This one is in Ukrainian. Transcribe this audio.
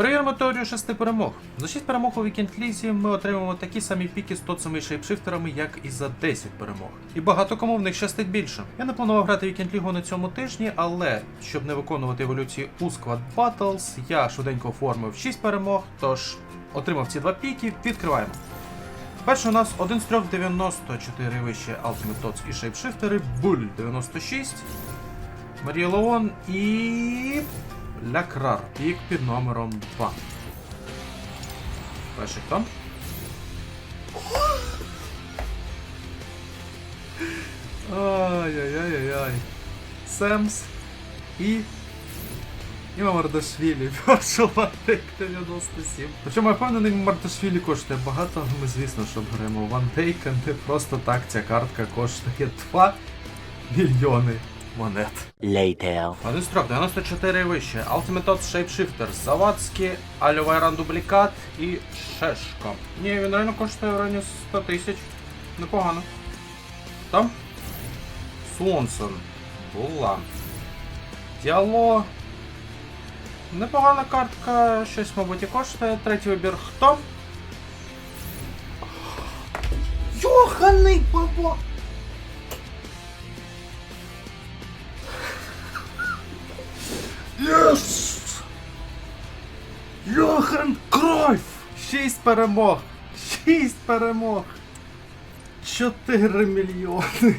Перевіримо теорію шести перемог. За 6 перемог у Вікенд Лізі ми отримаємо такі самі піки з тоцами шейпшифтерами, як і за 10 перемог. І багато кому в них щастить більше. Я не планував грати Вікенд Лігу на цьому тижні, але щоб не виконувати еволюції у Squad Battles, я швиденько оформив 6 перемог, тож отримав ці два піки, відкриваємо. Перший у нас один з трьох 94 вище Ultimate Tots і шейпшифтери, Буль 96, Марія Леон і. Лякрар. Пік під номером 2. Перший хто? Ай-яй-яй-яй. Семс і. І Мардашвілі. Перший латик 97. Причому я впевнений, Мардашвілі коштує багато, але ми звісно, що беремо вантейка, не просто так ця картка коштує 2 мільйони монет. Later. Один строк, 94 і вище. Ultimate Odds Shapeshifter, Завадський, Альовайран Дублікат і Шешко. Ні, він реально коштує в районі 100 тисяч. Непогано. Там? Свонсон. Була. Діало. Непогана картка, щось, мабуть, і коштує. Третій вибір хто? Йоханий баба! Єс! Йохан Кройф! Шість перемог! Шість перемог! Чотири мільйони!